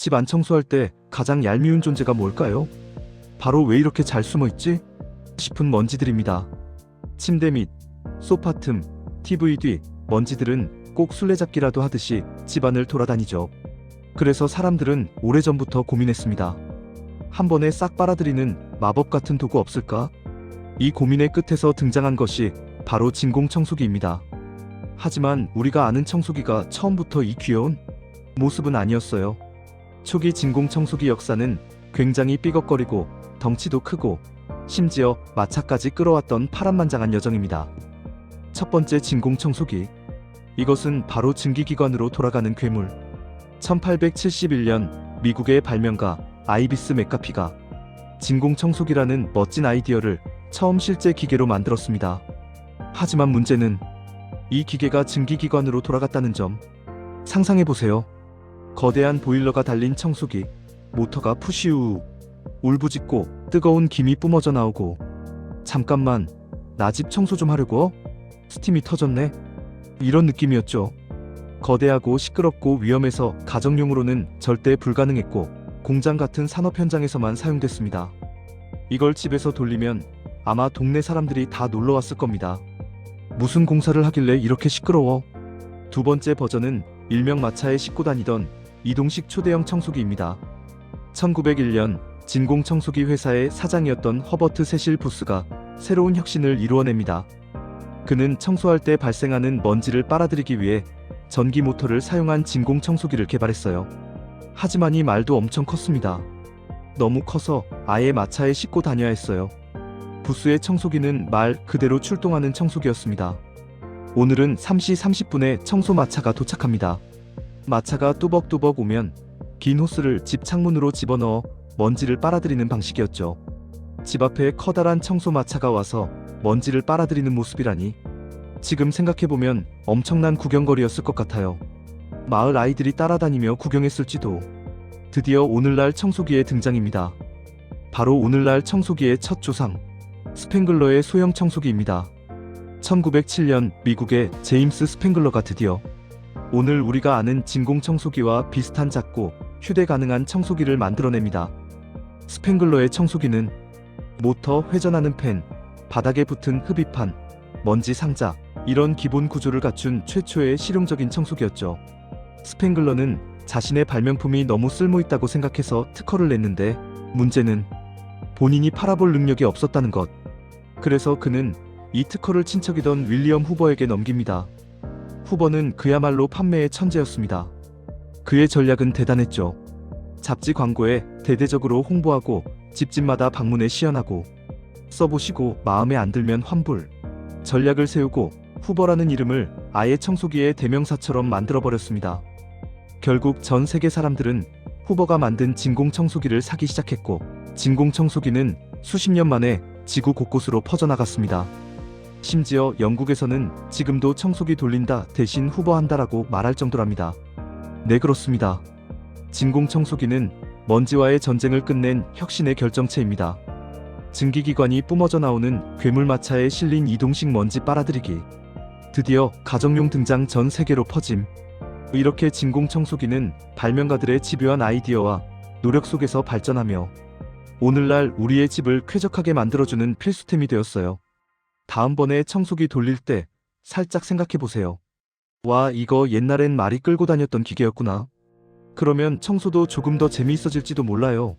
집 안 청소할 때 가장 얄미운 존재가 뭘까요? 바로 왜 이렇게 잘 숨어 있지? 싶은 먼지들입니다. 침대 밑, 소파 틈, TV 뒤 먼지들은 꼭 술래잡기라도 하듯이 집안을 돌아다니죠. 그래서 사람들은 오래전부터 고민했습니다. 한 번에 싹 빨아들이는 마법 같은 도구 없을까? 이 고민의 끝에서 등장한 것이 바로 진공 청소기입니다. 하지만 우리가 아는 청소기가 처음부터 이 귀여운 모습은 아니었어요. 초기 진공청소기 역사는 굉장히 삐걱거리고 덩치도 크고 심지어 마차까지 끌어왔던 파란만장한 여정입니다. 첫 번째 진공청소기. 이것은 바로 증기기관으로 돌아가는 괴물. 1871년 미국의 발명가 아이비스 맥카피가 진공청소기라는 멋진 아이디어를 처음 실제 기계로 만들었습니다. 하지만 문제는 이 기계가 증기기관으로 돌아갔다는 점. 상상해보세요. 거대한 보일러가 달린 청소기, 모터가 푸시우 울부짖고 뜨거운 김이 뿜어져 나오고 잠깐만 나 집 청소 좀 하려고 스팀이 터졌네 이런 느낌이었죠. 거대하고 시끄럽고 위험해서 가정용으로는 절대 불가능했고 공장 같은 산업 현장에서만 사용됐습니다. 이걸 집에서 돌리면 아마 동네 사람들이 다 놀러 왔을 겁니다. 무슨 공사를 하길래 이렇게 시끄러워? 두 번째 버전은 일명 마차에 싣고 다니던 이동식 초대형 청소기입니다. 1901년 진공 청소기 회사의 사장이었던 허버트 세실 부스가 새로운 혁신을 이루어냅니다. 그는 청소할 때 발생하는 먼지를 빨아들이기 위해 전기 모터를 사용한 진공 청소기를 개발했어요. 하지만 이 말도 엄청 컸습니다. 너무 커서 아예 마차에 싣고 다녀야 했어요. 부스의 청소기는 말 그대로 출동하는 청소기였습니다. 오늘은 3시 30분에 청소 마차가 도착합니다. 마차가 뚜벅뚜벅 오면 긴 호스를 집 창문으로 집어넣어 먼지를 빨아들이는 방식이었죠. 집 앞에 커다란 청소 마차가 와서 먼지를 빨아들이는 모습이라니. 지금 생각해보면 엄청난 구경거리였을 것 같아요. 마을 아이들이 따라다니며 구경했을지도. 드디어 오늘날 청소기의 등장입니다. 바로 오늘날 청소기의 첫 조상. 스팽글러의 소형 청소기입니다. 1907년 미국의 제임스 스팽글러가 드디어 오늘 우리가 아는 진공 청소기와 비슷한 작고 휴대 가능한 청소기를 만들어냅니다. 스팽글러의 청소기는 모터, 회전하는 팬, 바닥에 붙은 흡입판, 먼지 상자 이런 기본 구조를 갖춘 최초의 실용적인 청소기였죠. 스팽글러는 자신의 발명품이 너무 쓸모있다고 생각해서 특허를 냈는데 문제는 본인이 팔아볼 능력이 없었다는 것. 그래서 그는 이 특허를 친척이던 윌리엄 후버에게 넘깁니다. 후버는 그야말로 판매의 천재였습니다. 그의 전략은 대단했죠. 잡지 광고에 대대적으로 홍보하고 집집마다 방문해 시연하고 써보시고 마음에 안 들면 환불. 전략을 세우고 후버라는 이름을 아예 청소기의 대명사처럼 만들어버렸습니다. 결국 전 세계 사람들은 후버가 만든 진공 청소기를 사기 시작했고 진공 청소기는 수십 년 만에 지구 곳곳으로 퍼져나갔습니다. 심지어 영국에서는 지금도 청소기 돌린다 대신 후보한다라고 말할 정도랍니다. 네 그렇습니다. 진공 청소기는 먼지와의 전쟁을 끝낸 혁신의 결정체입니다. 증기기관이 뿜어져 나오는 괴물마차에 실린 이동식 먼지 빨아들이기. 드디어 가정용 등장 전 세계로 퍼짐. 이렇게 진공 청소기는 발명가들의 집요한 아이디어와 노력 속에서 발전하며 오늘날 우리의 집을 쾌적하게 만들어주는 필수템이 되었어요. 다음번에 청소기 돌릴 때 살짝 생각해 보세요. 와, 이거 옛날엔 말이 끌고 다녔던 기계였구나. 그러면 청소도 조금 더 재미있어질지도 몰라요.